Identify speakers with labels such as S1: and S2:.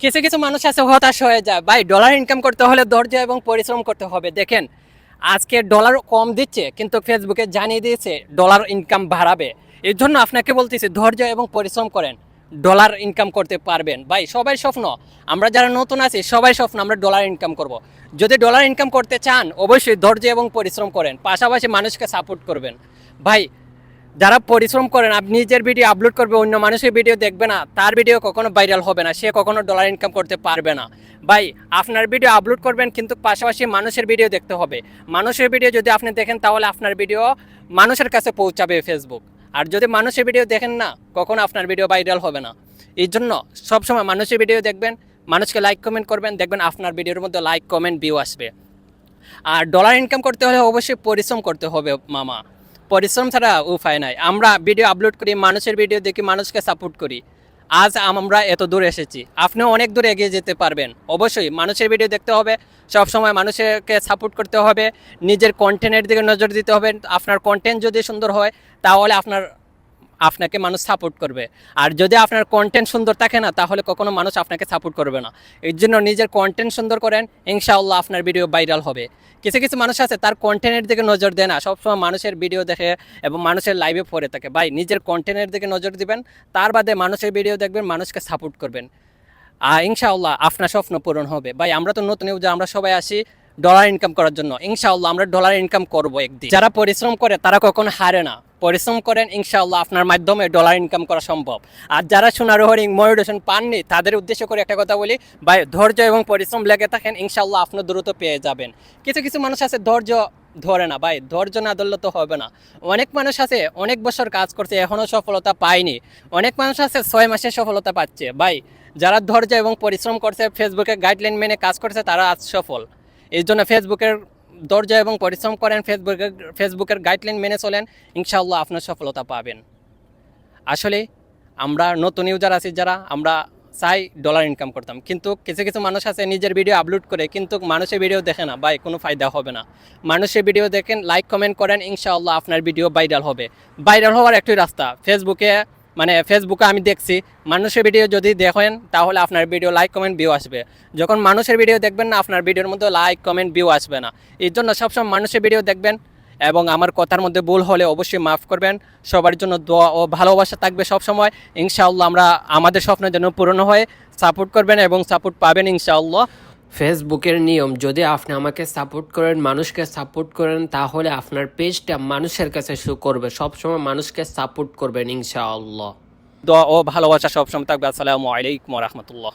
S1: কিছু কিছু মানুষ আছে হতাশ হয়ে যায়। ভাই ডলার ইনকাম করতে হলে ধৈর্য এবং পরিশ্রম করতে হবে, দেখেন। আজকে ডলার কম দিচ্ছে, কিন্তু ফেসবুকে জানিয়ে দিয়েছে ডলার ইনকাম বাড়াবে। এর জন্য আপনাকে বলতেছি, ধৈর্য এবং পরিশ্রম করেন। ডলার ইনকাম করতে পারবেন। ভাই, সবাই স্বপ্ন। আমরা যারা নতুন আছি, সবাই স্বপ্ন আমরা ডলার ইনকাম করব। যদি ডলার ইনকাম করতে চান, অবশ্যই ধৈর্য এবং পরিশ্রম করেন। পাশাপাশি মানুষকে সাপোর্ট করবেন। ভাই যারা পরিশ্রম করেন, আপনি নিজের ভিডিও আপলোড করবে, অন্য মানুষের ভিডিও দেখবে না, তার ভিডিও কখনো ভাইরাল হবে না, সে কখনো ডলার ইনকাম করতে পারবে না। ভাই, আপনার ভিডিও আপলোড করবেন, কিন্তু পাশাপাশি মানুষের ভিডিও দেখতে হবে। মানুষের ভিডিও যদি আপনি দেখেন, তাহলে আপনার ভিডিও মানুষের কাছে পৌঁছাবে ফেসবুক আর যদি মানুষের ভিডিও দেখেন না, কখনো আপনার ভিডিও ভাইরাল হবে না। এই জন্য সবসময় মানুষের ভিডিও দেখবেন, মানুষকে লাইক কমেন্ট করবেন, দেখবেন আপনার ভিডিওর মধ্যে লাইক কমেন্ট ভিউ আসবে। আর ডলার ইনকাম করতে হলে অবশ্যই পরিশ্রম করতে হবে, মামা। পরিশ্রম ছাড়া উপায় নাই। আমরা ভিডিও আপলোড করি, মানুষের ভিডিও দেখি, মানুষকে সাপোর্ট করি। আজ আমরা এত দূর এসেছি। আপনিও অনেক দূর এগিয়ে যেতে পারবেন। অবশ্যই মানুষের ভিডিও দেখতে হবে। সব সময় মানুষকে সাপোর্ট করতে হবে। নিজের কন্টেন্টের দিকে নজর দিতে হবে। আপনার কন্টেন্ট যদি সুন্দর হয়, তাহলে আপনার আপনাকে মানুষ সাপোর্ট করবে। আর যদি আপনার কন্টেন্ট সুন্দর থাকে না, তাহলে কখনো মানুষ আপনাকে সাপোর্ট করবে না। এর জন্য নিজের কন্টেন্ট সুন্দর করেন, ইনশাআল্লাহ আপনার ভিডিও ভাইরাল হবে। কিছু কিছু মানুষ আছে, তার কন্টেন্টের দিকে নজর দেয় না। সবসময় মানুষের ভিডিও দেখে এবং মানুষের লাইভে পড়ে থাকে। ভাই, নিজের কন্টেন্টের দিকে নজর দিবেন, তার বাদে মানুষের ভিডিও দেখবেন, মানুষকে সাপোর্ট করবেন। আর ইনশাআল্লাহ আপনার স্বপ্ন পূরণ হবে। ভাই, আমরা তো নতুন যে আমরা সবাই আসি ডলার ইনকাম করার জন্য। ইনশাআল্লাহ আমরা ডলার ইনকাম করব একদিন। যারা পরিশ্রম করে, তারা কখনো হারে না। পরিশ্রম করেন, ইনশাআল্লাহ আপনার মাধ্যমে ডলার ইনকাম করা সম্ভব। আর যারা সোনার হরিং ময়ূরেশন পাননি, তাদের উদ্দেশ্য করে একটা কথা বলি, ভাই, ধৈর্য এবং পরিশ্রম লেগে থাকেন, ইনশাআল্লাহ আপনার দ্রুত পেয়ে যাবেন। কিছু কিছু মানুষ আছে, ধৈর্য ধরে না, ভাই, ধৈর্য না ধরলে তো হবে না। অনেক মানুষ আছে, অনেক বছর কাজ করছে এখনও সফলতা পায়নি। অনেক মানুষ আছে, ছয় মাসে সফলতা পাচ্ছে। ভাই, যারা ধৈর্য এবং পরিশ্রম করছে ফেসবুকে গাইডলাইন মেনে কাজ করছে, তারা আজ সফল। এই জন্য ফেসবুকের দরজা এবং পরিশ্রম করেন ফেসবুকের ফেসবুকের গাইডলাইন মেনে চলেন, ইনশাআল্লাহ আপনার সফলতা পাবেন। আসলে আমরা নতুন ইউজার আছি যারা, আমরা চাই ডলার ইনকাম করতাম। কিন্তু কিছু কিছু মানুষ আছে নিজের ভিডিও আপলোড করে, কিন্তু মানুষের ভিডিও দেখে না। ভাই, কোনো ফায়দা হবে না। মানুষের ভিডিও দেখেন লাইক কমেন্ট করেন, ইনশাআল্লাহ আপনার ভিডিও ভাইরাল হবে। ভাইরাল হওয়ার একটাই রাস্তা ফেসবুকে মানে ফেসবুকে আমি দেখছি, মানুষের ভিডিও যদি দেখেন, তাহলে আপনার ভিডিও লাইক কমেন্ট ভিউ আসবে। যখন মানুষের ভিডিও দেখবেন না, আপনার ভিডিওর মধ্যে লাইক কমেন্ট ভিউ আসবে না। এর জন্য সবসময় মানুষের ভিডিও দেখবেন এবং আমার কথার মধ্যে ভুল হলে অবশ্যই মাফ করবেন। সবার জন্য দোয়া ও ভালোবাসা থাকবে সবসময়। ইনশাআল্লাহ আমরা আমাদের স্বপ্নের জন্য পূরণ হয়ে। সাপোর্ট করবেন এবং সাপোর্ট পাবেন ইনশাআল্লাহ।
S2: ফেসবুকের নিয়ম, যদি আপনি আমাকে সাপোর্ট করেন, মানুষকে সাপোর্ট করেন, তাহলে আপনার পেজটা মানুষের কাছে শো করবে। সবসময় মানুষকে সাপোর্ট করবেন, ইনশাআল্লাহ।
S1: দোয়া ও ভালোবাসা সবসময় থাকবে। আসসালামু আলাইকুম রহমতুল্লাহ।